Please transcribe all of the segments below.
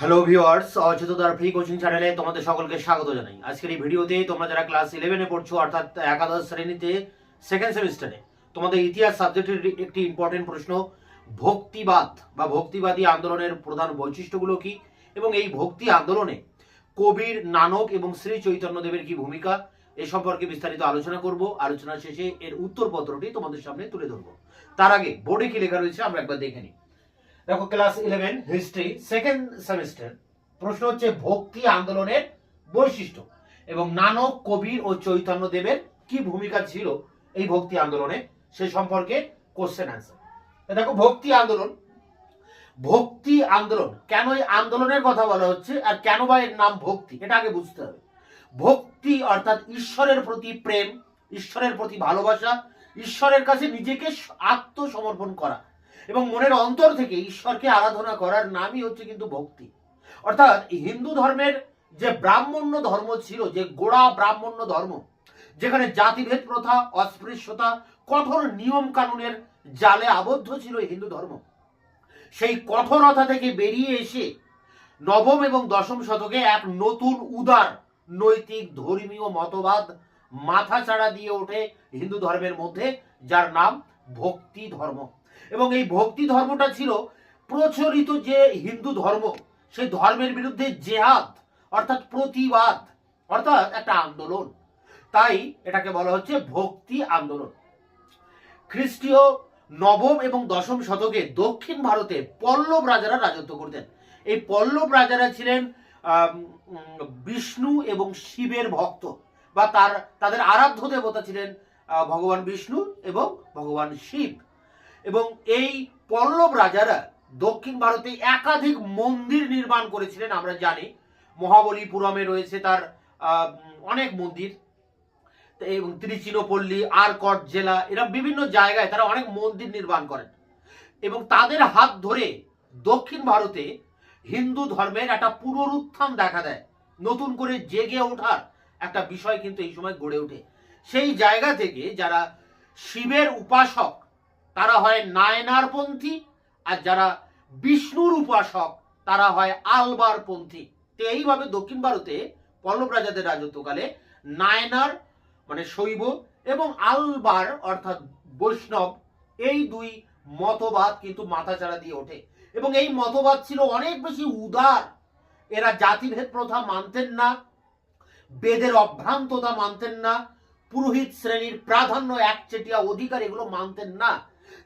Hello viewers অচেতনার free coaching চ্যানেলে তোমাদের সকলকে স্বাগত জানাই। আজকের এই ভিডিওতে তোমরা যারা ক্লাস ইলেভেনে পড়ছো, অর্থাৎ একাদশ শ্রেণীতে সেকেন্ড সেমিস্টারে তোমাদের ইতিহাস সাবজেক্টের একটি ইম্পর্টেন্ট প্রশ্ন, ভক্তিবাদ বা ভক্তিবাদী আন্দোলনের প্রধান বৈশিষ্ট্যগুলো কি? এবং এই ভক্তি আন্দোলনে কবির নানক এবং শ্রী চৈতন্যদেবের কি ভূমিকা? এ সম্পর্কে বিস্তারিত আলোচনা করব। আলোচনা শেষে এর উত্তরপত্রটি তোমাদের সামনে তুলে ধরবো। তার আগে বোর্ডে কি লেখা রয়েছে আমরা একবার দেখে নিই। দেখো class eleven history second semester প্রশ্ন হচ্ছে ভক্তি আন্দোলনের বৈশিষ্ট্য এবং নানক, কবির ও চৈতন্য দেবের কি ভূমিকা ছিল এই ভক্তি আন্দোলনে? সে সম্পর্কে কোশ্চেন অ্যান্সার দেখো ভক্তি আন্দোলন ভক্তি আন্দোলন, কেন এই আন্দোলনের কথা বলা হচ্ছে আর কেন বা এর নাম ভক্তি? এটা আগে বুঝতে হবে। ভক্তি অর্থাৎ ঈশ্বরের প্রতি প্রেম, ঈশ্বরের প্রতি ভালোবাসা, ঈশ্বরের কাছে নিজেকে আত্মসমর্পণ করা। এবং মনের অন্তর থেকে ঈশ্বরকে আরাধনা করার নামই হচ্ছে কিন্তু ভক্তি। অর্থাৎ হিন্দু ধর্মের যে ব্রাহ্মণ্য ধর্ম ছিল, যে গোড়া ব্রাহ্মণ্য ধর্ম, যেখানে জাতিভেদ প্রথা, অস্পৃশ্যতা, কঠোর নিয়ম কানুনের জালে আবদ্ধ ছিল হিন্দু ধর্ম। সেই কঠোরতা থেকে বেরিয়ে এসে নবম এবং দশম শতকে এক নতুন উদার নৈতিক, ধর্মীয় মতবাদ মাথা চাড়া দিয়ে ওঠে হিন্দু ধর্মের মধ্যে, যার নাম ভক্তি ধর্ম। এবং এই ভক্তি ধর্মটা ছিল প্রচলিত যে হিন্দু ধর্ম, সেই ধর্মের বিরুদ্ধে জেহাদ, অর্থাৎ প্রতিবাদ, অর্থাৎ একটা আন্দোলন। তাই এটাকে বলা হচ্ছে ভক্তি আন্দোলন। খ্রিস্টীয় নবম এবং দশম শতকে দক্ষিণ ভারতে পল্লব রাজারা রাজত্ব করতেন। এই পল্লব রাজারা ছিলেন বিষ্ণু এবং শিবের ভক্ত বা তার, তাদের আরাধ্য দেবতা ছিলেন ভগবান বিষ্ণু এবং ভগবান শিব। এবং এই পল্লব রাজারা দক্ষিণ ভারতে একাধিক মন্দির নির্মাণ করেছিলেন, আমরা জানি। মহাবলীপুরমে রয়েছে তার অনেক মন্দির। এবং ত্রিচিনোপল্লী আরকট জেলা এরা বিভিন্ন জায়গায় তারা অনেক মন্দির নির্মাণ করেন। এবং তাদের হাত ধরে দক্ষিণ ভারতে হিন্দু ধর্মের একটা পুনরুত্থান দেখা দেয়। নতুন করে জেগে ওঠার একটা বিষয় কিন্তু এই সময় গড়ে ওঠে। সেই জায়গা থেকে যারা শিবের উপাসক তারা হয় নায়নারপন্থী, আর যারা বিষ্ণুর উপাসক, তারা হয় আলবারপন্থী। তো এইভাবে দক্ষিণ ভারতে পল্লব রাজাদের রাজত্বকালে নায়নার মানে শৈব এবং আলবার, অর্থাৎ বৈষ্ণব, এই দুই মতবাদ কিন্তু মাথাচাড়া দিয়ে ওঠে। এবং এই মতবাদ ছিল অনেক বেশি উদার। এরা জাতিভেদ প্রথা মানতেন না, বেদের অভ্রান্ততা মানতেন না, পুরোহিত শ্রেণির প্রাধান্য একচেটিয়া অধিকার এগুলো মানতেন না।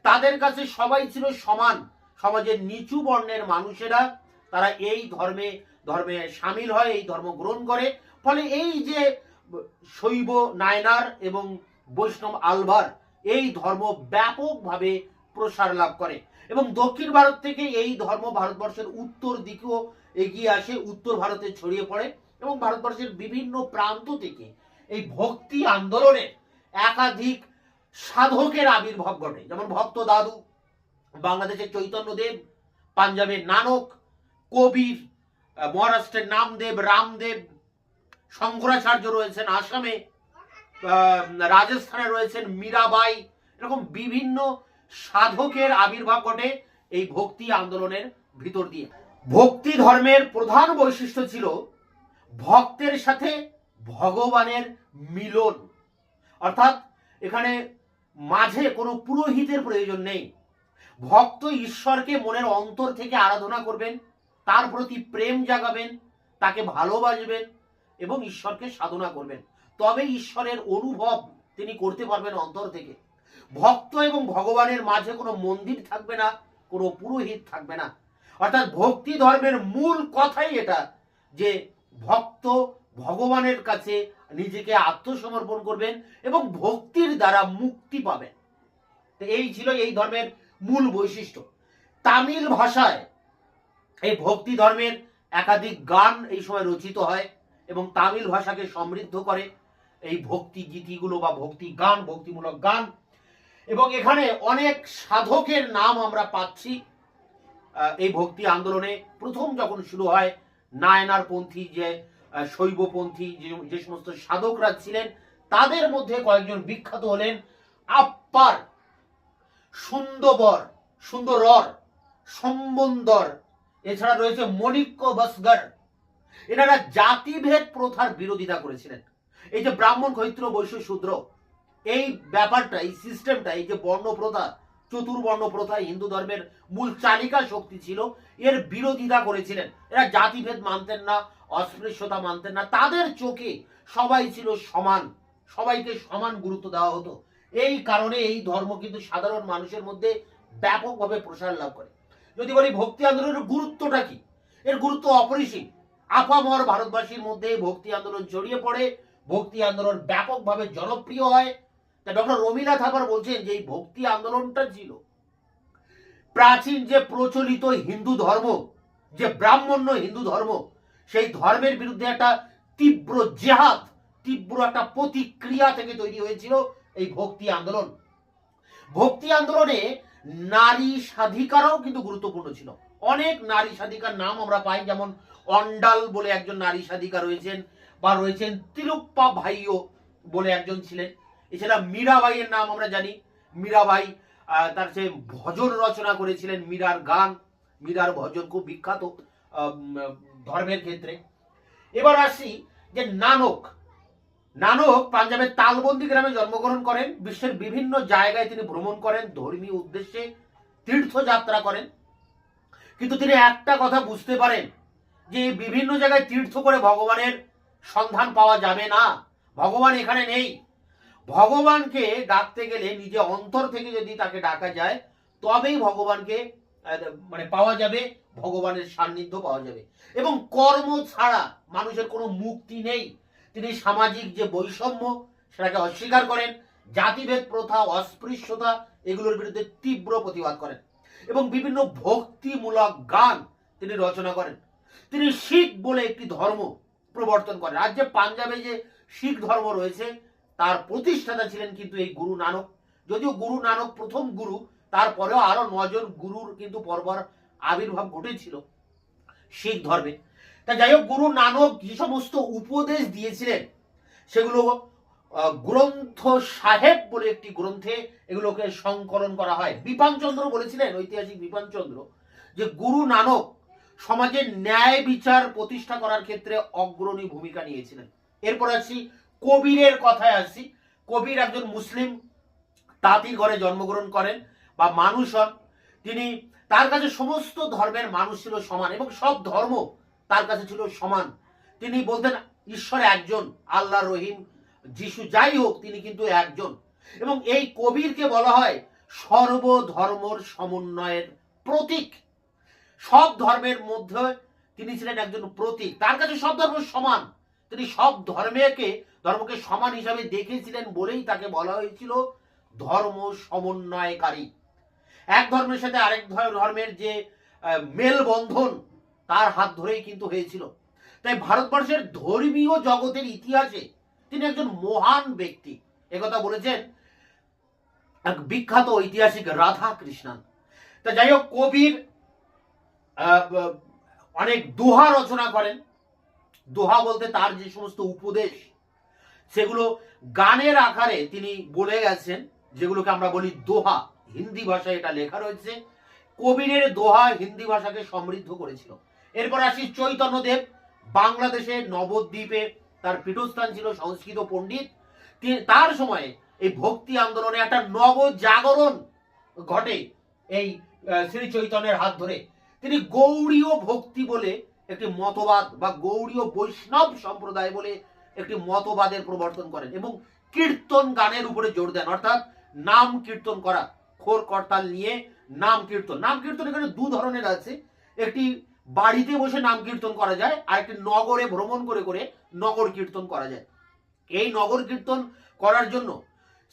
তাদের কাছে সবাই ছিল সমান। সমাজের নিচু বর্ণের মানুষেরা, তারা এই ধর্মে ধর্মে সামিল হয়, এই ধর্ম গ্রহণ করে। ফলে এই যে শৈব নায়নার এবং বৈষ্ণব আলভার, এই ধর্ম ব্যাপকভাবে প্রসার লাভ করে। এবং দক্ষিণ ভারত থেকে এই ধর্ম ভারতবর্ষের উত্তর দিকেও এগিয়ে আসে, উত্তর ভারতে ছড়িয়ে পড়ে এবং ভারতবর্ষের বিভিন্ন প্রান্ত থেকে এই ভক্তি আন্দোলনে একাধিক সাধকের আবির্ভাব ঘটে। যেমন ভক্ত দাদু, বাংলাদেশের চৈতন্যদেব, পাঞ্জাবের নানক, কবির মহারাষ্ট্রের নামদেব, রামদেব, শঙ্করাচার্য রয়েছেন আসামে রাজস্থানে রয়েছেন মীরাবাই, এরকম বিভিন্ন সাধকের আবির্ভাব ঘটে এই ভক্তি আন্দোলনের ভিতর দিয়ে। ভক্তি ধর্মের প্রধান বৈশিষ্ট্য ছিল ভক্তের সাথে ভগবানের মিলন। অর্থাৎ এখানে মাঝে কোনো পুরোহিতের প্রয়োজন নেই। ভক্ত ঈশ্বরকে মনের অন্তর থেকে আরাধনা করবেন, তার প্রতি প্রেম জাগাবেন, তাকে ভালোবাসবেন এবং ঈশ্বরকে সাধনা করবেন। তবে ঈশ্বরের অনুভব তিনি করতে পারবেন অন্তর থেকে। ভক্ত এবং ভগবানের মাঝে কোনো মন্দির থাকবে না, কোনো পুরোহিত থাকবে না। অর্থাৎ ভক্তি ধর্মের মূল কথাই এটা যে ভক্ত ভগবানের কাছে নিজেকে আত্মসমর্পণ করবেন এবং ভক্তির দ্বারা মুক্তি পাবেন। তো এই ছিল এই ধর্মের মূল বৈশিষ্ট্য। তামিল ভাষায় এই ভক্তি ধর্মের একাধিক গান এই সময় রচিত হয় এবং তামিল ভাষাকে সমৃদ্ধ করে এই ভক্তি গীতিগুলো বা ভক্তি গান, ভক্তিমূলক গান। এবং এখানে অনেক সাধকের নাম আমরা পাচ্ছি এই ভক্তি আন্দোলনে। প্রথম যখন শুরু হয় নায়নার পন্থী যে শৈবপন্থী যে সমস্ত সাধকরা ছিলেন, তাদের মধ্যে কয়েকজন বিখ্যাত হলেন আপ্পার, সুন্দবর, সুন্দরর, সম্বন্দর, এছাড়া রয়েছে মণিক্য বসগর। এনারা জাতিভেদ প্রথার বিরোধিতা করেছিলেন। এই যে ব্রাহ্মণ ক্ষৈত্র বৈশ্য শূদ্র, এই ব্যাপারটা, এই সিস্টেমটা এই যে বর্ণ প্রথা চতুর্বর্ণ প্রথা হিন্দু ধর্মের মূল চালিকা শক্তি ছিল। এর বিরোধিতা করেছিলেন। এরা জাতিভেদ মানতেন না, অস্পৃশ্যতা মানতেন না। তাদের চোখে সবাই ছিল সমান। সবাইকে সমান গুরুত্ব দেওয়া হতো। এই কারণে এই ধর্ম কিন্তু সাধারণ মানুষের মধ্যে ব্যাপকভাবে প্রসার লাভ করে। যদি বলি ভক্তি আন্দোলনের গুরুত্বটা কি? এর গুরুত্ব অপরিসীম। আপামর ভারতবাসীর মধ্যে ভক্তি আন্দোলন ছড়িয়ে পড়ে। ভক্তি আন্দোলন ব্যাপকভাবে জনপ্রিয় হয়। তা ডক্টর রমিলা থাপার বলছেন যে এই ভক্তি আন্দোলনটা ছিল। প্রাচীন যে প্রচলিত হিন্দু ধর্ম, যে ব্রাহ্মণ্য হিন্দু ধর্ম, সেই ধর্মের বিরুদ্ধে একটা তীব্র জেহাদ, তীব্র একটা প্রতিক্রিয়া থেকে তৈরি হয়েছিল এই ভক্তি আন্দোলন। ভক্তি আন্দোলনে নারী স্বাধিকারও কিন্তু গুরুত্বপূর্ণ ছিল। অনেক নারী স্বাধিকার নাম আমরা পাই, যেমন অন্ডাল বলে একজন নারী স্বাধিকা রয়েছেন বা রয়েছেন তিলুপ্পা ভাইও বলে একজন ছিলেন। এছাড়া মীরাবাইয়ের নাম আমরা জানি। মীরাবাই তার সে ভজন রচনা করেছিলেন মীরার গান। মীরার ভজন খুব বিখ্যাত ধর্মের ক্ষেত্রে। এবার আসি যে নানক। নানক পাঞ্জাবের তালবন্দি গ্রামে জন্মগ্রহণ করেন। বিশ্বের বিভিন্ন জায়গায় তিনি ভ্রমণ করেন, ধর্মীয় উদ্দেশ্যে তীর্থযাত্রা করেন। কিন্তু তিনি একটা কথা বুঝতে পারেন যে বিভিন্ন জায়গায় তীর্থ করে ভগবানের সন্ধান পাওয়া যাবে না। ভগবান এখানে নেই। ভগবানকে ডাকতে গেলে নিজে অন্তর থেকে যদি তাকে ডাকা যায়, তবেই ভগবানকে মানে পাওয়া যাবে, ভগবানের সান্নিধ্য পাওয়া যাবে। এবং কর্ম ছাড়া মানুষের কোনো মুক্তি নেই। তিনি সামাজিক যে বৈষম্য, সেটাকে অস্বীকার করেন। জাতিভেদ, প্রথা, অস্পৃশ্যতা, এগুলোর বিরুদ্ধে তীব্র প্রতিবাদ করেন। এবং বিভিন্ন ভক্তিমূলক গান তিনি রচনা করেন। তিনি শিখ বলে একটি ধর্ম প্রবর্তন করেন। আজ যে পাঞ্জাবে যে শিখ ধর্ম রয়েছে তার প্রতিষ্ঠাতা ছিলেন কিন্তু এই গুরু নানক। যদিও গুরু নানক প্রথম গুরু, তারপরেও আরও নজন গুরুর কিন্তু পরপর আবির্ভাব ঘটেছিল শিখ ধর্মে। তা যাই হোক, গুরু নানক যে সমস্ত উপদেশ দিয়েছিলেন, সেগুলো গ্রন্থ সাহেব বলে একটি গ্রন্থে এগুলোকে সংকলন করা হয়। বিপানচন্দ্র বলেছিলেন, ঐতিহাসিক বিপানচন্দ্র যে গুরু নানক সমাজের ন্যায় বিচার প্রতিষ্ঠা করার ক্ষেত্রে অগ্রণী ভূমিকা নিয়েছিলেন। এরপর আসি কবিরের কথায় আসি কবির একজন মুসলিম, তাঁতির ঘরে জন্মগ্রহণ করেন বা মানুষ হন। তিনি তার কাছে সমস্ত ধর্মের মানুষ ছিল সমান এবং সব ধর্ম তার কাছে ছিল সমান। তিনি বলতেন, ঈশ্বর একজন আল্লাহ রহিম, যিশু যাই হোক, তিনি কিন্তু একজন। এবং এই কবিরকে বলা হয় সর্বধর্মর সমন্বয়ের প্রতীক। সব ধর্মের মধ্যে তিনি ছিলেন একজন প্রতীক। তার কাছে সব ধর্ম সমান। তিনি সব ধর্মকে ধর্মকে সমান হিসাবে দেখেছিলেন বলেই তাকে বলা হয়েছিল ধর্ম সমন্বয়কারী। এক ধর্মের সাথে আরেক ধর- ধর্মের যে মেলবন্ধন, তার হাত ধরেই কিন্তু হয়েছিল। তাই ভারতবর্ষের ধর্মীয় জগতের ইতিহাসে তিনি একজন মহান ব্যক্তি। একথা বলেছেন এক বিখ্যাত ঐতিহাসিক রাধা কৃষ্ণান। তা যাই হোক, কবির অনেক দোহা রচনা করেন। দোহা বলতে তার যে সমস্ত উপদেশ সেগুলো গানের আকারে তিনি বলে গেছেন, যেগুলোকে আমরা বলি দোহা। হিন্দি ভাষায় এটা লেখা রয়েছে। কবিরের দোহা হিন্দি ভাষাকে সমৃদ্ধ করেছিল। এরপর আসি চৈতন্যদেব। বাংলাদেশে নবদ্বীপে তার পীঠস্থান ছিল সংস্কৃত পণ্ডিত। তার সময়ে এই ভক্তি আন্দোলনে একটা নবজাগরণ ঘটে এই শ্রী চৈতন্যের হাত ধরে। তিনি গৌড়ীয় ভক্তি বলে একটি মতবাদ বা গৌড়ীয় বৈষ্ণব সম্প্রদায় বলে একটি মতবাদের প্রবর্তন করেন এবং কীর্তন গানের উপরে জোর দেন। অর্থাৎ নাম কীর্তন করা, খোর করতাল নিয়ে নাম কীর্তন। নাম কীর্তন এখানে দু ধরনের আছে। একটি বাড়িতে বসে নাম কীর্তন করা যায় আর একটি নগরে ভ্রমণ করে করে নগর কীর্তন করা যায়। এই নগর কীর্তন করার জন্য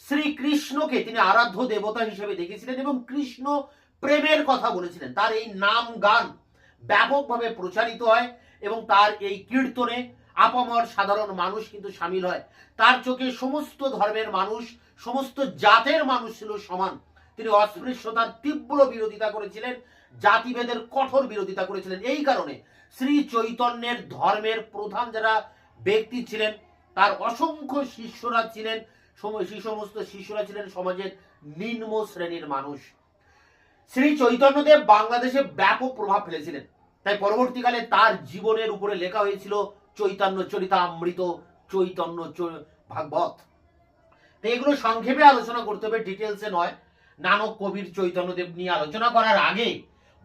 শ্রীকৃষ্ণকে তিনি আরাধ্য দেবতা হিসেবে দেখেছিলেন এবং কৃষ্ণ প্রেমের কথা বলেছিলেন। তার এই নাম গান ব্যাপকভাবে প্রচারিত হয় এবং তার এই কীর্তনে আপামর সাধারণ মানুষ কিন্তু সামিল হয়। তার চোখে সমস্ত ধর্মের মানুষ, সমস্ত জাতের মানুষ ছিল সমান। তিনি অস্পৃশ্যতার তীব্র বিরোধিতা করেছিলেন, জাতিভেদের কঠোর বিরোধিতা করেছিলেন। এই কারণে শ্রী চৈতন্যের ধর্মের প্রধান যারা ব্যক্তি ছিলেন, তার অসংখ্য শিষ্যরা ছিলেন সেই সমস্ত শিষ্যরা ছিলেন সমাজের নিম্ন শ্রেণির মানুষ। শ্রী চৈতন্যদেব বাংলাদেশে ব্যাপক প্রভাব ফেলেছিলেন। তাই পরবর্তীকালে তার জীবনের উপরে লেখা হয়েছিল চৈতন্য চরিতামৃত, চৈতন্য ভাগবত। তো এগুলো সংক্ষেপে আলোচনা করতে হবে ডিটেলসে নয়। নানক কবির চৈতন্যদেব নিয়ে আলোচনা করার আগে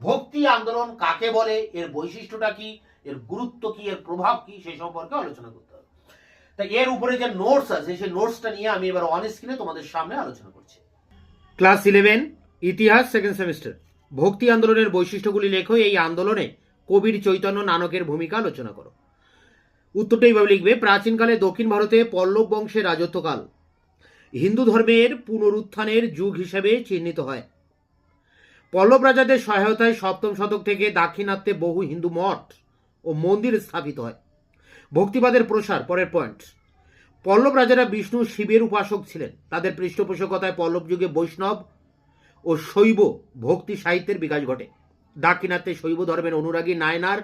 ভক্তি আন্দোলন কাকে বলে, এর বৈশিষ্ট্যটা কি, এর গুরুত্ব কি, এর প্রভাব কি সেই সম্পর্কে আলোচনা করতে হবে। তা এর উপরে যে নোটস আছে, সেই নোটসটা নিয়ে আমি এবার অন স্ক্রিনে তোমাদের সামনে আলোচনা করছি। ক্লাস ইলেভেন ইতিহাস সেকেন্ড সেমিস্টার ভক্তি আন্দোলনের বৈশিষ্ট্যগুলি লেখো, এই আন্দোলনে কবির চৈতন্য নানকের ভূমিকা আলোচনা করো। উত্তরটা এইভাবে লিখবে, প্রাচীনকালে দক্ষিণ ভারতে পল্লব বংশের রাজত্বকাল। হিন্দু ধর্মের পুনরুত্থানের যুগ হিসেবে চিহ্নিত হয়। পল্লব রাজাদের সহায়তায় সপ্তম শতক থেকে দাক্ষিণাত্যে বহু হিন্দু মঠ ও মন্দির স্থাপিত হয়। ভক্তিবাদের প্রসার, পরের পয়েন্ট। পল্লব রাজারা বিষ্ণু শিবের উপাসক ছিলেন। তাদের পৃষ্ঠপোষকতায় পল্লব যুগে বৈষ্ণব ও শৈব ভক্তি সাহিত্যের বিকাশ ঘটে। দাক্ষিণাত্যে শৈব ধর্মের অনুরাগী নায়নার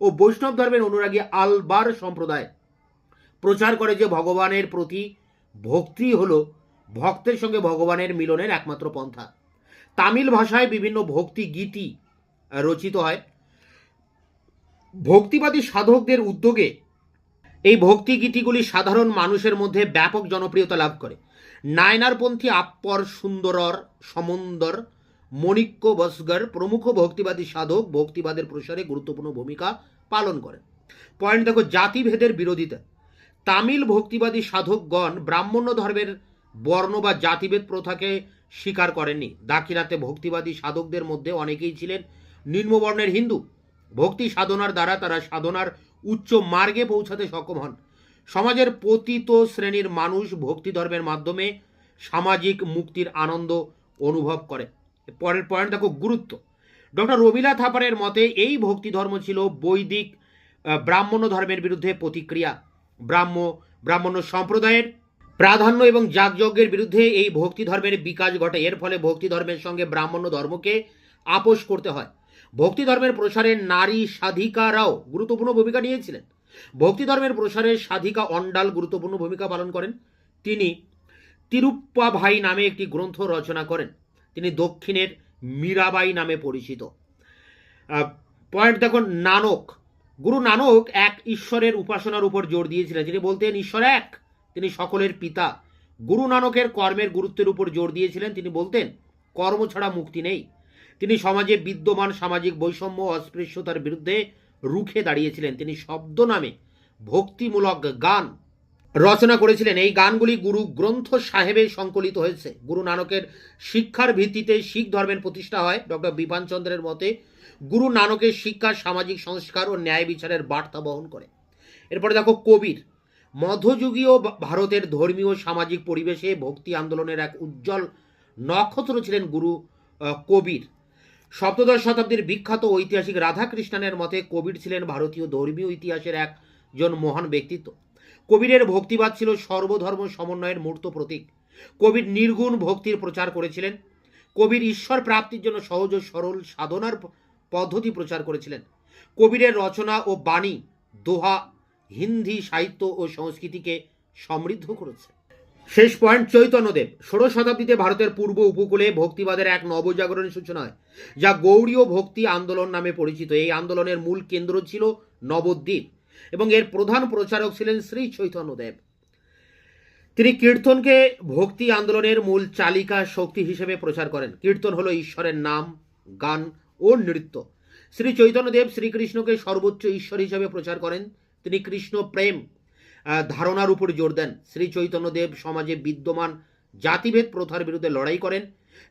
ও বৈষ্ণব ধর্মের অনুরাগী আলবার সম্প্রদায়। প্রচার করে যে ভগবানের প্রতি ভক্তি হল, ভক্তের সঙ্গে ভগবানের মিলনের একমাত্র পন্থা। তামিল ভাষায় বিভিন্ন ভক্তি গীতি রচিত হয়। ভক্তিবাদী সাধকদের উদ্যোগে এই ভক্তি গীতিগুলি সাধারণ মানুষের মধ্যে ব্যাপক জনপ্রিয়তা লাভ করে। নায়নারপন্থী আপ্পর সুন্দরর, সমন্দর মণিক্য বসগর প্রমুখ ভক্তিবাদী সাধক ভক্তিবাদের প্রসারে গুরুত্বপূর্ণ ভূমিকা পালন করেন। পয়েন্ট দেখো, জাতিভেদের বিরোধিতা। তামিল ভক্তিবাদী সাধকগণ ব্রাহ্মণ্য ধর্মের বর্ণ বা জাতিভেদ প্রথাকে স্বীকার করেননি। দাক্ষিণাত্যে ভক্তিবাদী সাধকদের মধ্যে অনেকেই ছিলেন নিম্নবর্ণের হিন্দু। ভক্তি সাধনার দ্বারা তারা সাধনার উচ্চ মার্গে পৌঁছাতে সক্ষম হন। সমাজের পতিত শ্রেণির মানুষ ভক্তি ধর্মের মাধ্যমে সামাজিক মুক্তির আনন্দ অনুভব করে। পরের পয়েন্ট দেখো, গুরুত্ব। ডক্টর রবিলা থাপারের মতে এই ভক্তি ধর্ম ছিল বৈদিক ব্রাহ্মণ্য ধর্মের বিরুদ্ধে প্রতিক্রিয়া। ব্রাহ্ম, ব্রাহ্মণ্য সম্প্রদায়ের প্রাধান্য এবং যাগযজ্ঞের বিরুদ্ধে এই ভক্তি ধর্মের বিকাশ ঘটে। এর ফলে ভক্তি ধর্মের সঙ্গে ব্রাহ্মণ্য ধর্মকে আপোষ করতে হয়। ভক্তি ধর্মের প্রসারে নারী সাধিকারাও গুরুত্বপূর্ণ ভূমিকা নিয়েছিলেন। ভক্তি ধর্মের প্রসারে সাধিকা অন্ডাল গুরুত্বপূর্ণ ভূমিকা পালন করেন। তিনি তিরুপ্পা ভাই নামে একটি গ্রন্থ রচনা করেন। তিনি দক্ষিণের মীরাবাই নামে পরিচিত। পয়েন্ট দেখুন, নানক। গুরু নানক এক ঈশ্বরের উপাসনার উপর জোর দিয়েছিলেন। তিনি বলতেন, ঈশ্বর এক, তিনি সকলের পিতা। গুরু নানকের কর্মের গুরুত্বের উপর জোর দিয়েছিলেন। তিনি বলতেন, কর্ম ছাড়া মুক্তি নেই। তিনি সমাজে বিদ্যমান সামাজিক বৈষম্য অস্পৃশ্যতার বিরুদ্ধে রুখে দাঁড়িয়েছিলেন। তিনি শব্দ নামে ভক্তিমূলক গান রচনা করেছিলেন। এই গানগুলি গুরু গ্রন্থ সাহেবে সংকলিত হয়েছে। গুরু নানকের শিক্ষার ভিত্তিতে শিখ ধর্মের প্রতিষ্ঠা হয়। ডক্টর বিপান চন্দ্রের মতে, গুরু নানকের শিক্ষা সামাজিক সংস্কার ও ন্যায় বিচারের বার্তা বহন করে। এরপরে দেখো কবির। মধ্যযুগীয় ভারতের ধর্মীয় সামাজিক পরিবেশে ভক্তি আন্দোলনের এক উজ্জ্বল নক্ষত্র ছিলেন গুরু কবির। সপ্তদশ শতাব্দীর বিখ্যাত ঐতিহাসিক রাধাকৃষ্ণনের মতে, কবির ছিলেন ভারতীয় ধর্মীয় ইতিহাসের একজন মহান ব্যক্তিত্ব। কবিরের ভক্তিবাদ ছিল সর্বধর্ম সমন্বয়ের মূর্ত প্রতীক। কবির নির্গুণ ভক্তির প্রচার করেছিলেন। কবির ঈশ্বর প্রাপ্তির জন্য সহজ ও সরল সাধনার পদ্ধতি প্রচার করেছিলেন। কবিরের রচনা ও বাণী দোহা, হিন্দি সাহিত্য ও সংস্কৃতিকে সমৃদ্ধ করেছে। শেষ পয়েন্ট, চৈতন্যদেব। ষোড়শ শতাব্দীতে ভারতের পূর্ব উপকূলে ভক্তিবাদের এক নবজাগরণের সূচনা হয়, যা গৌড়ীয় ভক্তি আন্দোলন নামে পরিচিত। এই আন্দোলনের মূল কেন্দ্র ছিল নবদ্বীপ। এবং এর প্রধান প্রচারক ছিলেন শ্রী চৈতন্যদেব। তিনি কীর্তনকে ভক্তি আন্দোলনের মূল চালিকা শক্তি হিসেবে প্রচার করেন। কীর্তন হলো ঈশ্বরের নাম, গান ও নৃত্য। শ্রী চৈতন্যদেব শ্রীকৃষ্ণকে সর্বোচ্চ ঈশ্বর হিসেবে প্রচার করেন। তিনি কৃষ্ণ প্রেম ধারণার উপর জোর দেন। শ্রী চৈতন্যদেব সমাজে বিদ্যমান জাতিভেদ প্রথার বিরুদ্ধে লড়াই করেন।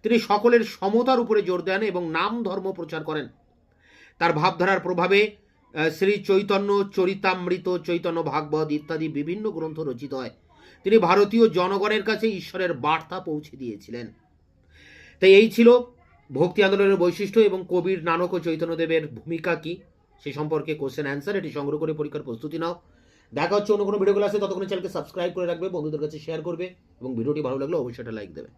তিনি সকলের সমতার উপরে জোর দেন এবং নাম ধর্ম প্রচার করেন। তার ভাবধারার প্রভাবে শ্রী চৈতন্য চরিতামৃত, চৈতন্য ভাগবত ইত্যাদি বিভিন্ন গ্রন্থ রচিত হয়। তিনি ভারতীয় জনগণের কাছে ঈশ্বরের বার্তা পৌঁছে দিয়েছিলেন। তাই এই ছিল ভক্তি আন্দোলনের বৈশিষ্ট্য এবং কবির নানক ও চৈতন্যদেবের ভূমিকা কি, সে সম্পর্কে কোশ্চেন অ্যান্সার এটি সংগ্রহ করে পরীক্ষার প্রস্তুতি নাও। দেখা হচ্ছে অন্য কোনো ভিডিওগুলো আছে ততক্ষণ চ্যানেলকে সাবস্ক্রাইব করে রাখবে, বন্ধুদের কাছে শেয়ার করবে এবং ভিডিওটি ভালো লাগলে অবশ্যই একটা লাইক দেবে।